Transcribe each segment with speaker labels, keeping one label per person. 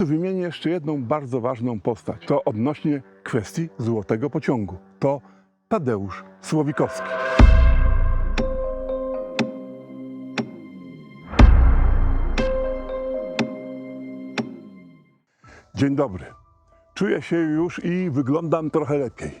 Speaker 1: Wymienię jeszcze jedną bardzo ważną postać. To odnośnie kwestii złotego pociągu. To Tadeusz Słowikowski. Dzień dobry. Czuję się już i wyglądam trochę lepiej.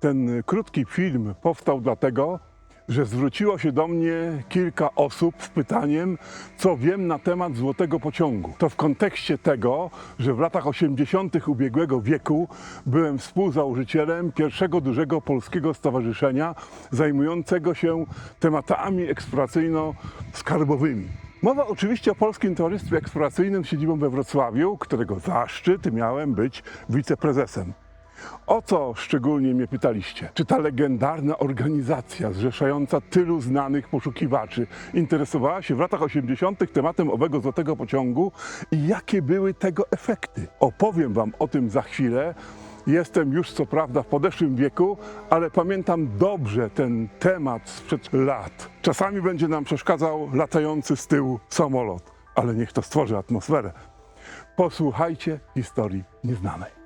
Speaker 1: Ten krótki film powstał dlatego, że zwróciło się do mnie kilka osób z pytaniem, co wiem na temat złotego pociągu. To w kontekście tego, że w latach 80. ubiegłego wieku byłem współzałożycielem pierwszego dużego polskiego stowarzyszenia zajmującego się tematami eksploracyjno-skarbowymi. Mowa oczywiście o Polskim Towarzystwie Eksploracyjnym z siedzibą we Wrocławiu, którego zaszczyt miałem być wiceprezesem. O co szczególnie mnie pytaliście? Czy ta legendarna organizacja zrzeszająca tylu znanych poszukiwaczy interesowała się w latach 80. tematem owego złotego pociągu i jakie były tego efekty? Opowiem Wam o tym za chwilę. Jestem już co prawda w podeszłym wieku, ale pamiętam dobrze ten temat sprzed lat. Czasami będzie nam przeszkadzał latający z tyłu samolot, ale niech to stworzy atmosferę. Posłuchajcie historii nieznanej.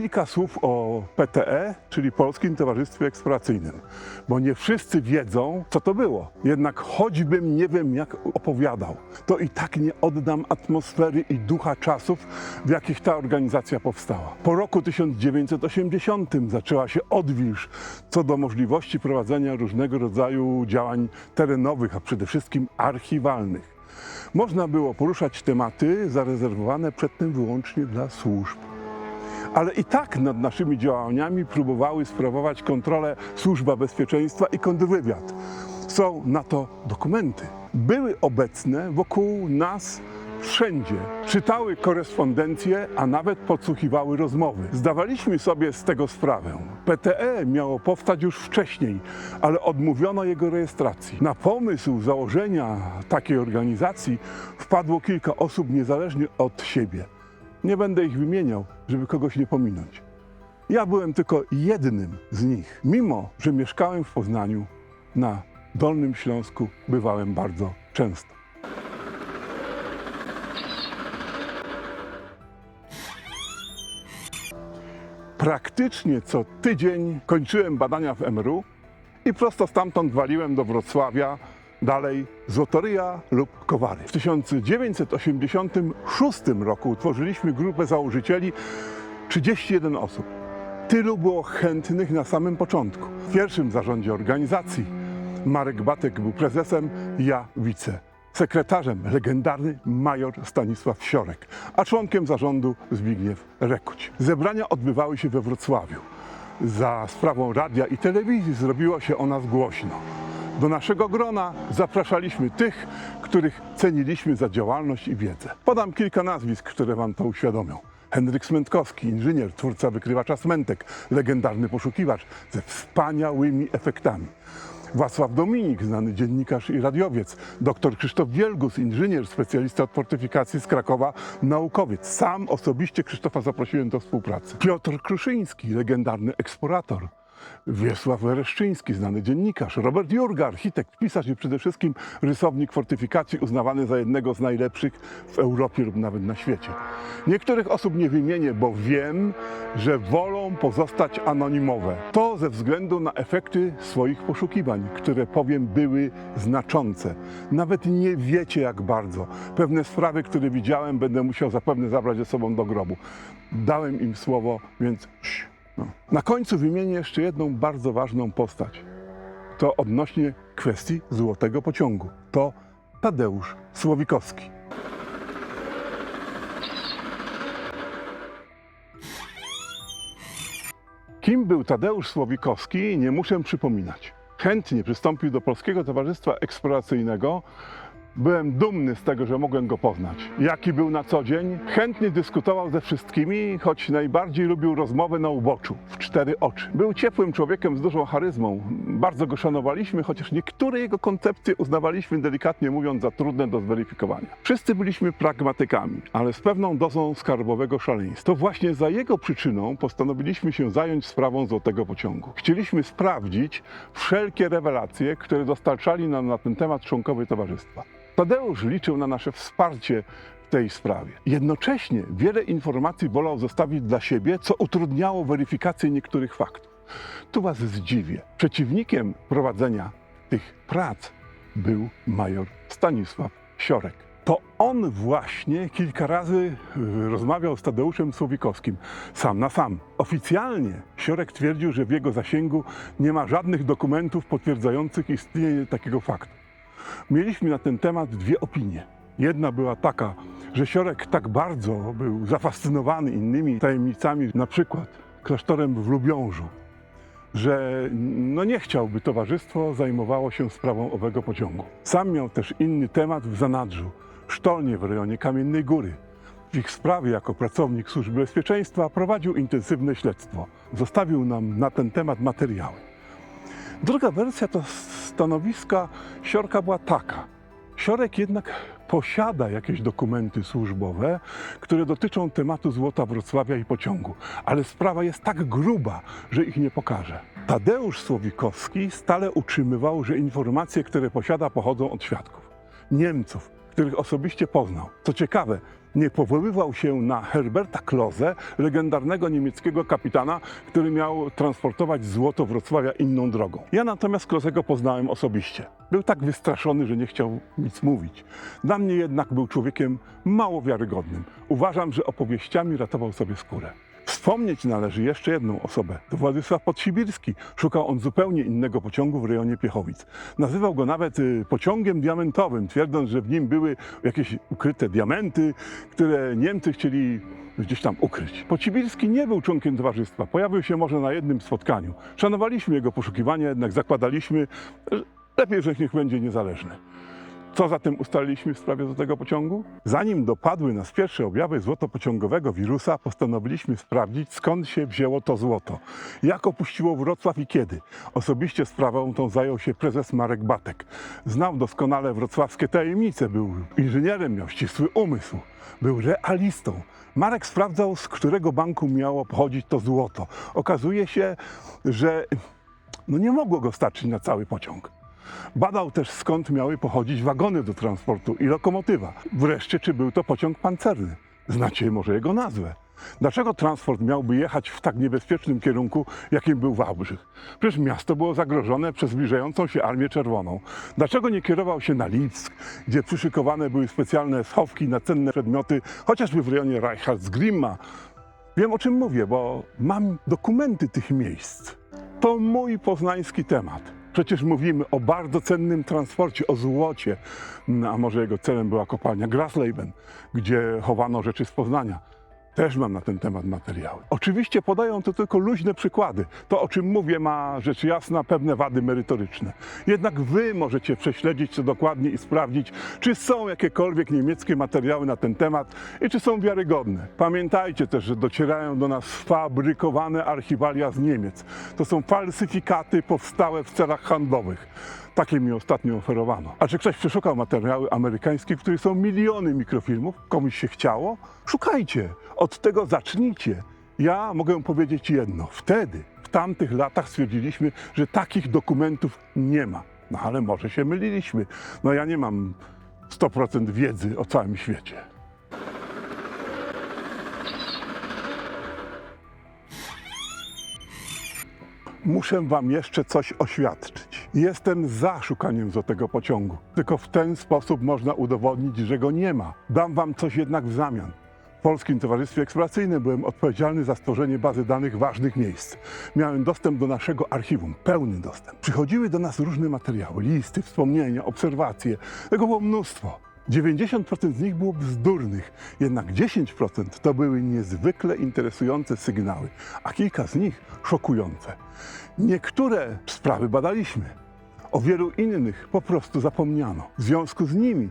Speaker 1: Kilka słów o PTE, czyli Polskim Towarzystwie Eksploracyjnym, bo nie wszyscy wiedzą, co to było. Jednak choćbym nie wiem, jak opowiadał, to i tak nie oddam atmosfery i ducha czasów, w jakich ta organizacja powstała. Po roku 1980 zaczęła się odwilż co do możliwości prowadzenia różnego rodzaju działań terenowych, a przede wszystkim archiwalnych. Można było poruszać tematy zarezerwowane przedtem wyłącznie dla służb ale i tak nad naszymi działaniami próbowały sprawować kontrolę Służba Bezpieczeństwa i kontrwywiad. Są na to dokumenty. Były obecne wokół nas wszędzie. Czytały korespondencję, a nawet podsłuchiwały rozmowy. Zdawaliśmy sobie z tego sprawę. PTE miało powstać już wcześniej, ale odmówiono jego rejestracji. Na pomysł założenia takiej organizacji wpadło kilka osób niezależnie od siebie. Nie będę ich wymieniał, żeby kogoś nie pominąć. Ja byłem tylko jednym z nich. Mimo, że mieszkałem w Poznaniu, na Dolnym Śląsku bywałem bardzo często. Praktycznie co tydzień kończyłem badania w MRU i prosto stamtąd waliłem do Wrocławia, dalej Złotoryja lub Kowary. W 1986 roku utworzyliśmy grupę założycieli 31 osób. Tylu było chętnych na samym początku. W pierwszym zarządzie organizacji Marek Batek był prezesem, ja wice. Sekretarzem legendarny major Stanisław Siorek, a członkiem zarządu Zbigniew Rekuć. Zebrania odbywały się we Wrocławiu. Za sprawą radia i telewizji zrobiło się o nas głośno. Do naszego grona zapraszaliśmy tych, których ceniliśmy za działalność i wiedzę. Podam kilka nazwisk, które Wam to uświadomią. Henryk Smętkowski, inżynier, twórca wykrywacza Smentek, legendarny poszukiwacz ze wspaniałymi efektami. Wacław Dominik, znany dziennikarz i radiowiec, dr Krzysztof Wielgus, inżynier, specjalista od fortyfikacji z Krakowa, naukowiec. Sam osobiście Krzysztofa zaprosiłem do współpracy. Piotr Kruszyński, legendarny eksplorator. Wiesław Wereszczyński, znany dziennikarz, Robert Jurga, architekt, pisarz i przede wszystkim rysownik fortyfikacji, uznawany za jednego z najlepszych w Europie lub nawet na świecie. Niektórych osób nie wymienię, bo wiem, że wolą pozostać anonimowe. To ze względu na efekty swoich poszukiwań, które powiem były znaczące. Nawet nie wiecie jak bardzo. Pewne sprawy, które widziałem, będę musiał zapewne zabrać ze sobą do grobu. Dałem im słowo, więc no. Na końcu wymienię jeszcze jedną bardzo ważną postać. To odnośnie kwestii złotego pociągu. To Tadeusz Słowikowski. Kim był Tadeusz Słowikowski, nie muszę przypominać. Chętnie przystąpił do Polskiego Towarzystwa Eksploracyjnego Byłem dumny z tego, że mogłem go poznać. Jaki był na co dzień? Chętnie dyskutował ze wszystkimi, choć najbardziej lubił rozmowę na uboczu, w cztery oczy. Był ciepłym człowiekiem z dużą charyzmą. Bardzo go szanowaliśmy, chociaż niektóre jego koncepcje uznawaliśmy, delikatnie mówiąc, za trudne do zweryfikowania. Wszyscy byliśmy pragmatykami, ale z pewną dozą skarbowego szaleństwa. To właśnie za jego przyczyną postanowiliśmy się zająć sprawą Złotego Pociągu. Chcieliśmy sprawdzić wszelkie rewelacje, które dostarczali nam na ten temat członkowie towarzystwa. Tadeusz liczył na nasze wsparcie w tej sprawie. Jednocześnie wiele informacji wolał zostawić dla siebie, co utrudniało weryfikację niektórych faktów. Tu Was zdziwię. Przeciwnikiem prowadzenia tych prac był major Stanisław Siorek. To on właśnie kilka razy y, rozmawiał z Tadeuszem Słowikowskim, sam na sam. Oficjalnie Siorek twierdził, że w jego zasięgu nie ma żadnych dokumentów potwierdzających istnienie takiego faktu. Mieliśmy na ten temat dwie opinie. Jedna była taka, że Siorek tak bardzo był zafascynowany innymi tajemnicami, na przykład klasztorem w Lubiążu, że no nie chciałby towarzystwo zajmowało się sprawą owego pociągu. Sam miał też inny temat w zanadrzu, sztolnie w rejonie Kamiennej Góry. W ich sprawie jako pracownik Służby Bezpieczeństwa prowadził intensywne śledztwo. Zostawił nam na ten temat materiały. Druga wersja to stanowiska Siorka była taka. Siorek jednak posiada jakieś dokumenty służbowe, które dotyczą tematu złota Wrocławia i pociągu, ale sprawa jest tak gruba, że ich nie pokaże. Tadeusz Słowikowski stale utrzymywał, że informacje, które posiada, pochodzą od świadków. Niemców, których osobiście poznał. Co ciekawe, nie powoływał się na Herberta Klose, legendarnego niemieckiego kapitana, który miał transportować złoto Wrocławia inną drogą. Ja natomiast Klosego poznałem osobiście. Był tak wystraszony, że nie chciał nic mówić. Dla mnie jednak był człowiekiem mało wiarygodnym. Uważam, że opowieściami ratował sobie skórę. Wspomnieć należy jeszcze jedną osobę. To Władysław Podsibirski. Szukał on zupełnie innego pociągu w rejonie Piechowic. Nazywał go nawet y, pociągiem diamentowym, twierdząc, że w nim były jakieś ukryte diamenty, które Niemcy chcieli gdzieś tam ukryć. Podsibirski nie był członkiem towarzystwa. Pojawił się może na jednym spotkaniu. Szanowaliśmy jego poszukiwania, jednak zakładaliśmy, że lepiej, że niech będzie niezależny. Co zatem ustaliliśmy w sprawie złotego pociągu? Zanim dopadły nas pierwsze objawy złotopociągowego wirusa, postanowiliśmy sprawdzić, skąd się wzięło to złoto, jak opuściło Wrocław i kiedy. Osobiście sprawą tą zajął się prezes Marek Batek. Znał doskonale wrocławskie tajemnice, był inżynierem, miał ścisły umysł, był realistą. Marek sprawdzał, z którego banku miało pochodzić to złoto. Okazuje się, że no nie mogło go starczyć na cały pociąg. Badał też skąd miały pochodzić wagony do transportu i lokomotywa. Wreszcie, czy był to pociąg pancerny. Znacie może jego nazwę. Dlaczego transport miałby jechać w tak niebezpiecznym kierunku, jakim był Wałbrzych? Przecież miasto było zagrożone przez zbliżającą się Armię Czerwoną. Dlaczego nie kierował się na Lipsk, gdzie przyszykowane były specjalne schowki na cenne przedmioty, chociażby w rejonie Reichardsgrimma? Wiem o czym mówię, bo mam dokumenty tych miejsc. To mój poznański temat. Przecież mówimy o bardzo cennym transporcie, o złocie, No, a może jego celem była kopalnia Grasleben, gdzie chowano rzeczy z Poznania. Też mam na ten temat materiały. Oczywiście podają to tylko luźne przykłady. To, o czym mówię, ma rzecz jasna pewne wady merytoryczne. Jednak wy możecie prześledzić to dokładnie i sprawdzić, czy są jakiekolwiek niemieckie materiały na ten temat i czy są wiarygodne. Pamiętajcie też, że docierają do nas fabrykowane archiwalia z Niemiec. To są falsyfikaty powstałe w celach handlowych. Takie mi ostatnio oferowano. A czy ktoś przeszukał materiały amerykańskie, w których są miliony mikrofilmów? Komuś się chciało? Szukajcie. Od tego zacznijcie. Ja mogę powiedzieć jedno. Wtedy, w tamtych latach stwierdziliśmy, że takich dokumentów nie ma. No ale może się myliliśmy. No ja nie mam 100% wiedzy o całym świecie. Muszę wam jeszcze coś oświadczyć. Jestem za szukaniem złotego pociągu. Tylko w ten sposób można udowodnić, że go nie ma. Dam wam coś jednak w zamian. W Polskim Towarzystwie Eksploracyjnym byłem odpowiedzialny za stworzenie bazy danych ważnych miejsc. Miałem dostęp do naszego archiwum, pełny dostęp. Przychodziły do nas różne materiały, listy, wspomnienia, obserwacje. Tego było mnóstwo. 90% z nich było bzdurnych, jednak 10% to były niezwykle interesujące sygnały, a kilka z nich szokujące. Niektóre sprawy badaliśmy, o wielu innych po prostu zapomniano. W związku z nimi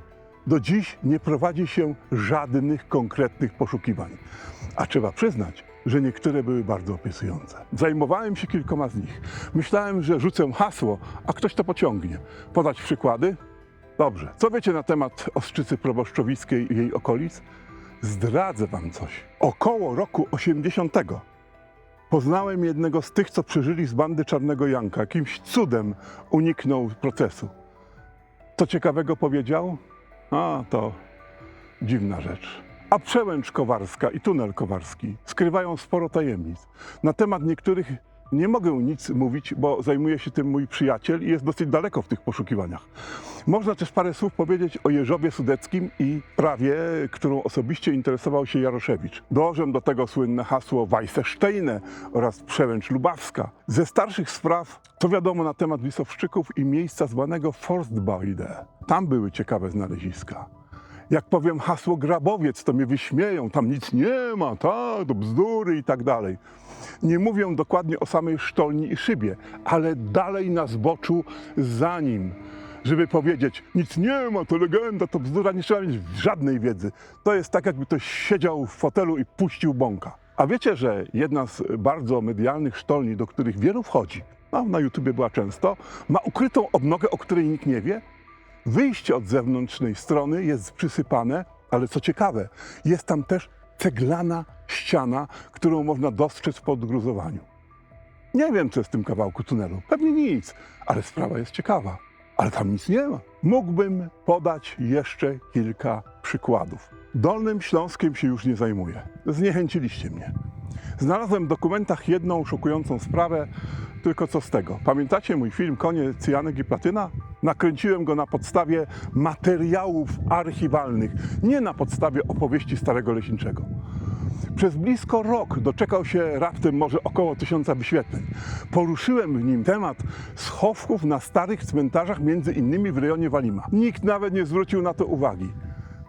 Speaker 1: Do dziś nie prowadzi się żadnych konkretnych poszukiwań. A trzeba przyznać, że niektóre były bardzo opisujące. Zajmowałem się kilkoma z nich. Myślałem, że rzucę hasło, a ktoś to pociągnie. Podać przykłady? Dobrze. Co wiecie na temat Ostrzycy Proboszczowickiej i jej okolic? Zdradzę wam coś. Około roku 80 poznałem jednego z tych, co przeżyli z bandy Czarnego Janka. Jakimś cudem uniknął procesu. Co ciekawego powiedział? A, to dziwna rzecz. A przełęcz kowarska i tunel kowarski skrywają sporo tajemnic. Na temat niektórych nie mogę nic mówić, bo zajmuje się tym mój przyjaciel i jest dosyć daleko w tych poszukiwaniach. Można też parę słów powiedzieć o Jeżowie Sudeckim i prawie, którą osobiście interesował się Jaroszewicz. Dołożę do tego słynne hasło Weissesteine oraz przełęcz lubawska. Ze starszych spraw to wiadomo na temat Wisowszczyków i miejsca zwanego Forstbaude. Tam były ciekawe znaleziska. Jak powiem hasło grabowiec, to mnie wyśmieją, tam nic nie ma, tak, to bzdury i tak dalej. Nie mówię dokładnie o samej sztolni i szybie, ale dalej na zboczu za nim. Żeby powiedzieć, nic nie ma, to legenda, to bzdura, nie trzeba mieć żadnej wiedzy. To jest tak, jakby ktoś siedział w fotelu i puścił bąka. A wiecie, że jedna z bardzo medialnych sztolni, do których wielu wchodzi, no, na YouTubie była często, ma ukrytą odnogę, o której nikt nie wie? Wyjście od zewnętrznej strony jest przysypane, ale co ciekawe, jest tam też ceglana ściana, którą można dostrzec po odgruzowaniu. Nie wiem, co jest w tym kawałku tunelu. Pewnie nic, ale sprawa jest ciekawa. Ale tam nic nie ma. Mógłbym podać jeszcze kilka przykładów. Dolnym Śląskiem się już nie zajmuję. Zniechęciliście mnie. Znalazłem w dokumentach jedną szokującą sprawę, tylko co z tego? Pamiętacie mój film Konie, Cyjanek i Platyna? Nakręciłem go na podstawie materiałów archiwalnych, nie na podstawie opowieści Starego Leśniczego. Przez blisko rok doczekał się raptem może około tysiąca wyświetleń. Poruszyłem w nim temat schowków na starych cmentarzach, między innymi w rejonie Walima. Nikt nawet nie zwrócił na to uwagi.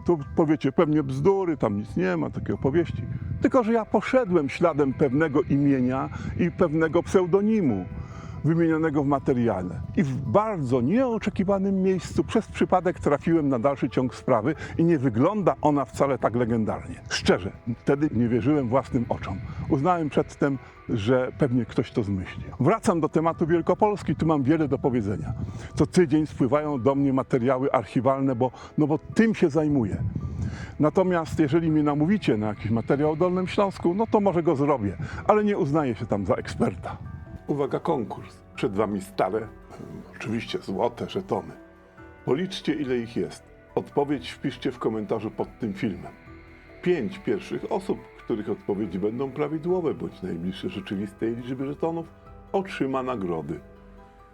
Speaker 1: Tu powiecie, pewnie bzdury, tam nic nie ma, takie opowieści. Tylko, że ja poszedłem śladem pewnego imienia i pewnego pseudonimu wymienionego w materiale. I w bardzo nieoczekiwanym miejscu przez przypadek trafiłem na dalszy ciąg sprawy i nie wygląda ona wcale tak legendarnie. Szczerze, wtedy nie wierzyłem własnym oczom. Uznałem przedtem, że pewnie ktoś to zmyśli. Wracam do tematu Wielkopolski, tu mam wiele do powiedzenia. Co tydzień spływają do mnie materiały archiwalne, bo, no bo tym się zajmuję. Natomiast jeżeli mnie namówicie na jakiś materiał o Dolnym Śląsku, no to może go zrobię, ale nie uznaję się tam za eksperta. Uwaga, konkurs. Przed Wami stare, oczywiście złote żetony. Policzcie, ile ich jest. Odpowiedź wpiszcie w komentarzu pod tym filmem. Pięć pierwszych osób, których odpowiedzi będą prawidłowe bądź najbliższe rzeczywistej liczby żetonów, otrzyma nagrody.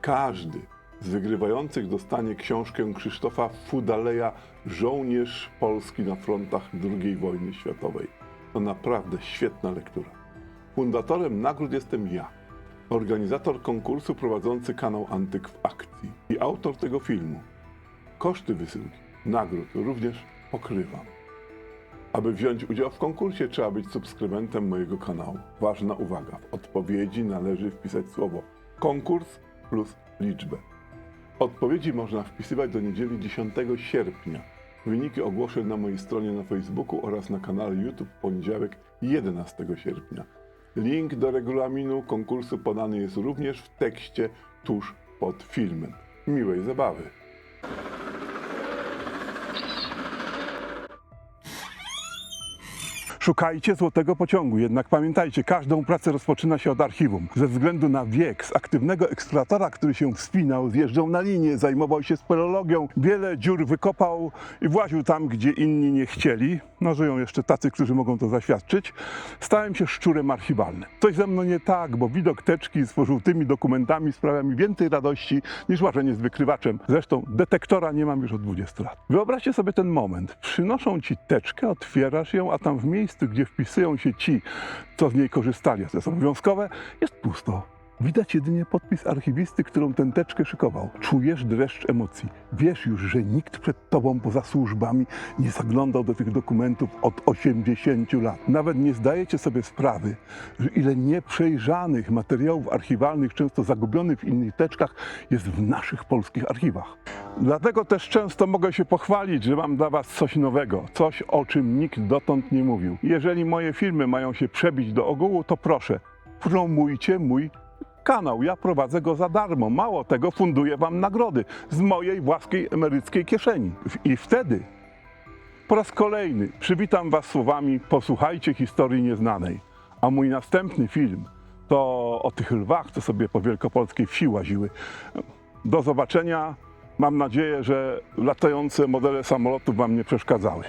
Speaker 1: Każdy z wygrywających dostanie książkę Krzysztofa Fudaleja Żołnierz Polski na frontach II wojny światowej. To naprawdę świetna lektura. Fundatorem nagród jestem ja, organizator konkursu prowadzący kanał Antyk w akcji i autor tego filmu. Koszty wysyłki nagród również pokrywam. Aby wziąć udział w konkursie, trzeba być subskrybentem mojego kanału. Ważna uwaga, w odpowiedzi należy wpisać słowo konkurs plus liczbę. Odpowiedzi można wpisywać do niedzieli 10 sierpnia. Wyniki ogłoszę na mojej stronie na Facebooku oraz na kanale YouTube w poniedziałek 11 sierpnia. Link do regulaminu konkursu podany jest również w tekście tuż pod filmem. Miłej zabawy! Szukajcie złotego pociągu, jednak pamiętajcie, każdą pracę rozpoczyna się od archiwum. Ze względu na wiek, z aktywnego eksploratora, który się wspinał, zjeżdżał na linię, zajmował się speleologią, wiele dziur wykopał i właził tam, gdzie inni nie chcieli. No żyją jeszcze tacy, którzy mogą to zaświadczyć. Stałem się szczurem archiwalnym. Coś ze mną nie tak, bo widok teczki z pożółtymi dokumentami sprawia mi więcej radości niż łażenie z wykrywaczem. Zresztą detektora nie mam już od 20 lat. Wyobraźcie sobie ten moment. Przynoszą ci teczkę, otwierasz ją, a tam w miejscu, gdzie wpisują się ci, co z niej korzystali, a to jest obowiązkowe, jest pusto. Widać jedynie podpis archiwisty, którą tę teczkę szykował. Czujesz dreszcz emocji. Wiesz już, że nikt przed tobą poza służbami nie zaglądał do tych dokumentów od 80 lat. Nawet nie zdajecie sobie sprawy, że ile nieprzejrzanych materiałów archiwalnych, często zagubionych w innych teczkach, jest w naszych polskich archiwach. Dlatego też często mogę się pochwalić, że mam dla Was coś nowego, coś o czym nikt dotąd nie mówił. Jeżeli moje filmy mają się przebić do ogółu, to proszę, promujcie mój kanał. Ja prowadzę go za darmo. Mało tego, funduję Wam nagrody z mojej własnej emeryckiej kieszeni. I wtedy po raz kolejny przywitam Was słowami posłuchajcie historii nieznanej. A mój następny film to o tych lwach, co sobie po wielkopolskiej wsi łaziły. Do zobaczenia. Mam nadzieję, że latające modele samolotów Wam nie przeszkadzały.